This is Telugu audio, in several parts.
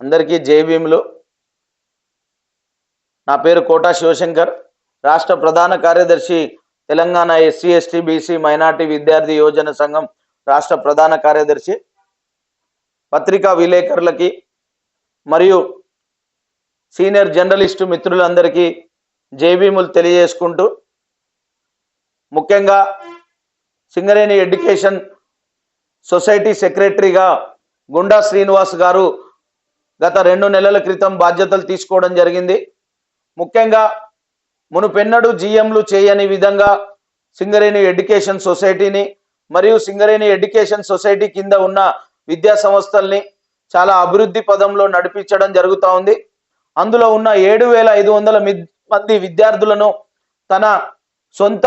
అందరికీ జై భీములు. నా పేరు కోటా శివశంకర్. రాష్ట్ర ప్రధాన కార్యదర్శి Telangana SC ST BC minority విద్యార్థి యోజన సంఘం రాష్ట్ర ప్రధాన కార్యదర్శి. పత్రికా విలేకరులకి మరియు సీనియర్ జర్నలిస్టు మిత్రులందరికీ జై భీములు తెలియజేసుకుంటూ ముఖ్యంగా సింగరేణి ఎడ్యుకేషన్ సొసైటీ సెక్రటరీగా గుండా శ్రీనివాస్ గారు గత రెండు నెలల క్రితం బాధ్యతలు తీసుకోవడం జరిగింది. ముఖ్యంగా మునుపెన్నడు జిఎంలు చేయని విధంగా సింగరేణి ఎడ్యుకేషన్ సొసైటీని మరియు సింగరేణి ఎడ్యుకేషన్ సొసైటీ కింద ఉన్న విద్యా సంస్థల్ని చాలా అభివృద్ధి పదంలో నడిపించడం జరుగుతూ ఉంది. అందులో ఉన్న ఏడు వేల ఐదు వందల మంది విద్యార్థులను తన సొంత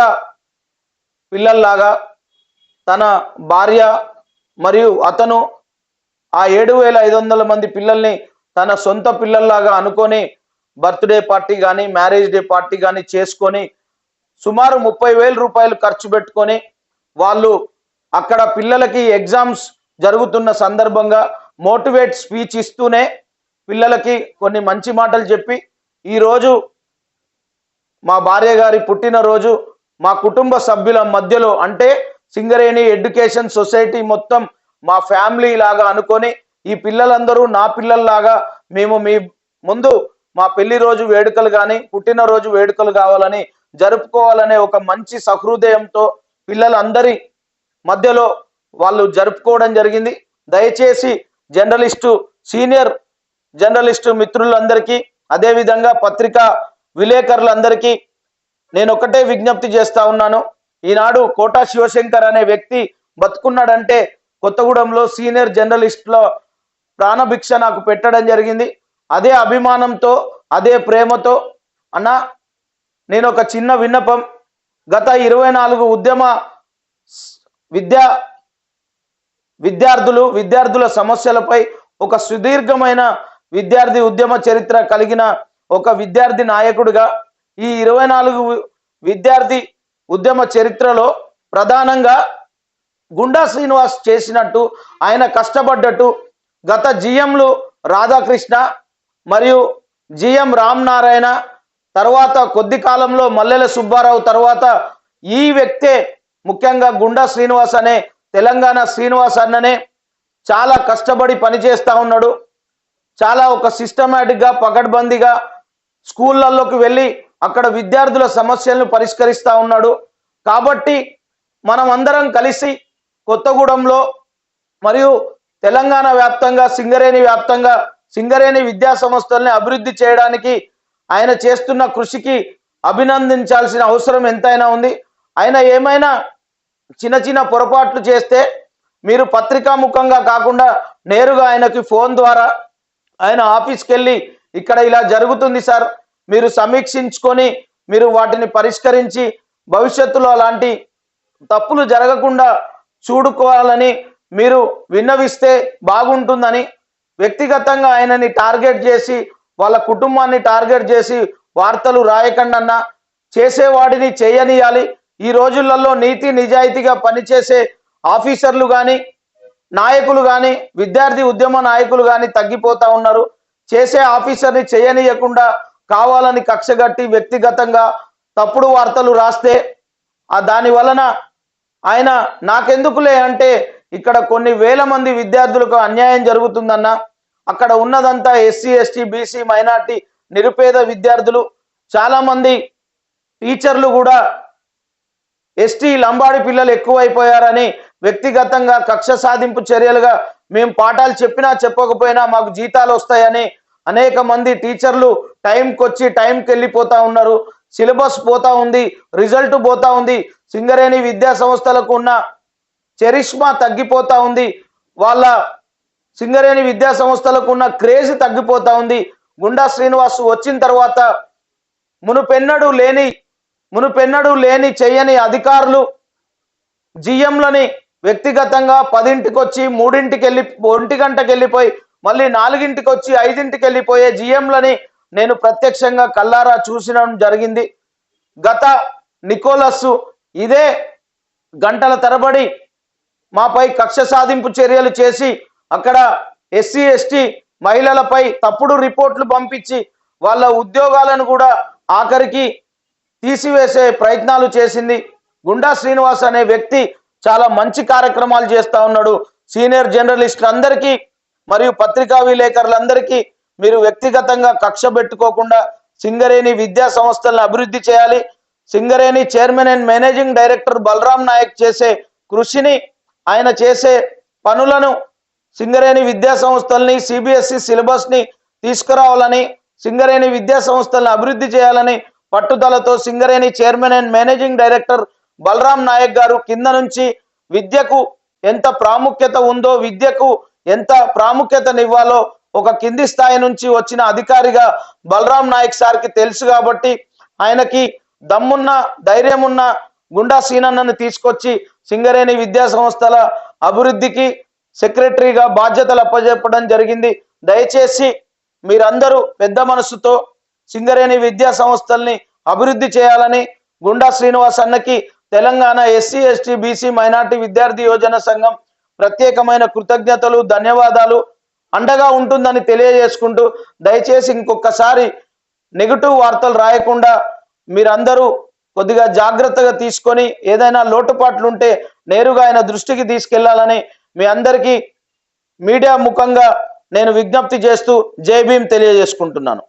పిల్లల్లాగా తన భార్య మరియు అతను ఆ ఏడు వేల ఐదు వందల మంది పిల్లల్ని తన సొంత పిల్లల్లాగా అనుకొని బర్త్డే పార్టీ కానీ మ్యారేజ్ డే పార్టీ కానీ చేసుకొని సుమారు ముప్పై వేల రూపాయలు ఖర్చు పెట్టుకొని వాళ్ళు అక్కడ పిల్లలకి ఎగ్జామ్స్ జరుగుతున్న సందర్భంగా మోటివేట్ స్పీచ్ ఇస్తూనే పిల్లలకి కొన్ని మంచి మాటలు చెప్పి ఈరోజు మా భార్య గారి పుట్టినరోజు మా కుటుంబ సభ్యుల మధ్యలో అంటే సింగరేణి ఎడ్యుకేషన్ సొసైటీ మొత్తం మా ఫ్యామిలీ లాగా అనుకొని ఈ పిల్లలందరూ నా పిల్లల్లాగా మేము మీ ముందు మా పెళ్ళి రోజు వేడుకలు కానీ పుట్టినరోజు వేడుకలు కావాలని జరుపుకోవాలనే ఒక మంచి సహృదయంతో పిల్లలందరి మధ్యలో వాళ్ళు జరుపుకోవడం జరిగింది. దయచేసి జర్నలిస్టు సీనియర్ జర్నలిస్టు మిత్రులందరికీ అదేవిధంగా పత్రికా విలేకరులందరికీ నేను ఒకటే విజ్ఞప్తి చేస్తా ఉన్నాను. ఈనాడు కోటా శివశంకర్ అనే వ్యక్తి బతుకున్నాడంటే కొత్తగూడెంలో సీనియర్ జర్నలిస్ట్లో ప్రాణభిక్ష నాకు పెట్టడం జరిగింది. అదే అభిమానంతో అదే ప్రేమతో. అన్న నేను ఒక చిన్న విన్నపం. గత ఇరవై నాలుగు ఉద్యమ విద్యా విద్యార్థులు విద్యార్థుల సమస్యలపై ఒక సుదీర్ఘమైన విద్యార్థి ఉద్యమ చరిత్ర కలిగిన ఒక విద్యార్థి నాయకుడిగా ఈ ఇరవై నాలుగు విద్యార్థి ఉద్యమ చరిత్రలో ప్రధానంగా గుండా శ్రీనివాస్ చేసినట్టు ఆయన కష్టపడ్డట్టు గత జిఎంలు రాధాకృష్ణ మరియు జిఎం రామ్ నారాయణ తర్వాత కొద్ది కాలంలో మల్లెల సుబ్బారావు తర్వాత ఈ వ్యక్తే ముఖ్యంగా గుండా శ్రీనివాస్ అనే తెలంగాణ శ్రీనివాస్ అన్ననే చాలా కష్టపడి పనిచేస్తా ఉన్నాడు. చాలా ఒక సిస్టమేటిక్గా పకడ్బందీగా స్కూళ్ళల్లోకి వెళ్ళి అక్కడ విద్యార్థుల సమస్యలను పరిష్కరిస్తా ఉన్నాడు. కాబట్టి మనం అందరం కలిసి కొత్తగూడెంలో మరియు తెలంగాణ వ్యాప్తంగా సింగరేణి వ్యాప్తంగా సింగరేణి విద్యా సంస్థల్ని అభివృద్ధి చేయడానికి ఆయన చేస్తున్న కృషికి అభినందించాల్సిన అవసరం ఎంతైనా ఉంది. ఆయన ఏమైనా చిన్న చిన్న పొరపాట్లు చేస్తే మీరు పత్రికాముఖంగా కాకుండా నేరుగా ఆయనకి ఫోన్ ద్వారా ఆయన ఆఫీస్కి వెళ్ళి ఇక్కడ ఇలా జరుగుతుంది సార్ మీరు సమీక్షించుకొని మీరు వాటిని పరిష్కరించి భవిష్యత్తులో అలాంటి తప్పులు జరగకుండా చూడుకోవాలని మీరు విన్నవిస్తే బాగుంటుందని వ్యక్తిగతంగా ఆయనని టార్గెట్ చేసి వాళ్ళ కుటుంబాన్ని టార్గెట్ చేసి వార్తలు రాయకండన్నా చేసేవాడిని చేయనియాలి. ఈ రోజులలో నీతి నిజాయితీగా పనిచేసే ఆఫీసర్లు కానీ నాయకులు కానీ విద్యార్థి ఉద్యమ నాయకులు కానీ తగ్గిపోతా ఉన్నారు. చేసే ఆఫీసర్ని చేయనీయకుండా కావాలని కక్షగట్టి వ్యక్తిగతంగా తప్పుడు వార్తలు రాస్తే ఆ దాని వలన ఆయన నాకెందుకులే అంటే ఇక్కడ కొన్ని వేల మంది విద్యార్థులకు అన్యాయం జరుగుతుందన్న అక్కడ ఉన్నదంతా ఎస్సీ ఎస్టీ బీసీ మైనార్టీ నిరుపేద విద్యార్థులు చాలా మంది టీచర్లు కూడా ఎస్టీ లంబాడి పిల్లలు ఎక్కువైపోయారని వ్యక్తిగతంగా కక్ష సాధింపు చర్యలుగా మేము పాఠాలు చెప్పినా చెప్పకపోయినా మాకు జీతాలు వస్తాయని అనేక మంది టీచర్లు టైంకి వచ్చి టైంకి వెళ్ళిపోతా ఉన్నారు. సిలబస్ పోతా ఉంది రిజల్ట్ పోతా ఉంది సింగరేణి విద్యా సంస్థలకు ఉన్న చరిష్మా తగ్గిపోతా ఉంది వాళ్ళ సింగరేణి విద్యా సంస్థలకు ఉన్న క్రేజ్ తగ్గిపోతా ఉంది. గుండా శ్రీనివాస్ వచ్చిన తర్వాత మునుపెన్నడు లేని మునుపెన్నడు లేని చెయ్యని అధికారులు జిఎంలని వ్యక్తిగతంగా పదింటికి వచ్చి మూడింటికి వెళ్ళి ఒంటి గంటకి వెళ్ళిపోయి మళ్ళీ నాలుగింటికి వచ్చి ఐదింటికి వెళ్ళిపోయే జిఎంలని నేను ప్రత్యక్షంగా కల్లారా చూసిన జరిగింది. గత నికోలస్ ఇదే గంటల తరబడి మాపై కక్ష సాధింపు చర్యలు చేసి అక్కడ ఎస్సీ ఎస్టీ మహిళలపై తప్పుడు రిపోర్ట్లు పంపించి వాళ్ళ ఉద్యోగాలను కూడా ఆఖరికి తీసివేసే ప్రయత్నాలు చేసింది. గుండా శ్రీనివాస్ అనే వ్యక్తి చాలా మంచి కార్యక్రమాలు చేస్తా ఉన్నాడు. సీనియర్ జర్నలిస్ట్ అందరికీ మరియు పత్రికా విలేకరులందరికీ మీరు వ్యక్తిగతంగా కక్ష పెట్టుకోకుండా సింగరేణి విద్యా సంస్థలను అభివృద్ధి చేయాలి. Singareni chairman and managing director Balaram Naik చేసే కృషిని ఆయన చేసే పనులను సింగరేణి విద్యా సంస్థల్ని సిబిఎస్ఈ సిలబస్ని తీసుకురావాలని సింగరేణి విద్యా సంస్థలను అభివృద్ధి చేయాలని పట్టుదలతో Singareni chairman and managing director Balaram Naik గారు కింద నుంచి విద్యకు ఎంత ప్రాముఖ్యత ఉందో విద్యకు ఎంత ప్రాముఖ్యతనివ్వాలో ఒక కింది స్థాయి నుంచి వచ్చిన అధికారిగా బలరాం నాయక్ సార్కి తెలుసు కాబట్టి ఆయనకి దమ్మున్న ధైర్యం ఉన్న గుండా సీనన్నను తీసుకొచ్చి సింగరేణి విద్యా సంస్థల అభివృద్ధికి సెక్రటరీగా బాధ్యతలు అప్పజెప్పడం జరిగింది. దయచేసి మీరందరూ పెద్ద మనసుతో సింగరేణి విద్యా సంస్థల్ని అభివృద్ధి చేయాలని గుండా శ్రీనివాస్ అన్నకి Telangana SC ST BC minority విద్యార్థి యోజన సంఘం ప్రత్యేకమైన కృతజ్ఞతలు ధన్యవాదాలు. అండగా ఉంటుందని తెలియజేసుకుంటూ దయచేసి ఇంకొకసారి నెగిటివ్ వార్తలు రాయకుండా మీరందరూ కొద్దిగా జాగ్రత్తగా తీసుకొని ఏదైనా లోటుపాట్లు ఉంటే నేరుగా ఆయన దృష్టికి తీసుకెళ్ళాలని మీ అందరికీ మీడియా ముఖంగా నేను విజ్ఞప్తి చేస్తూ జై భీమ్ తెలియజేసుకుంటున్నాను.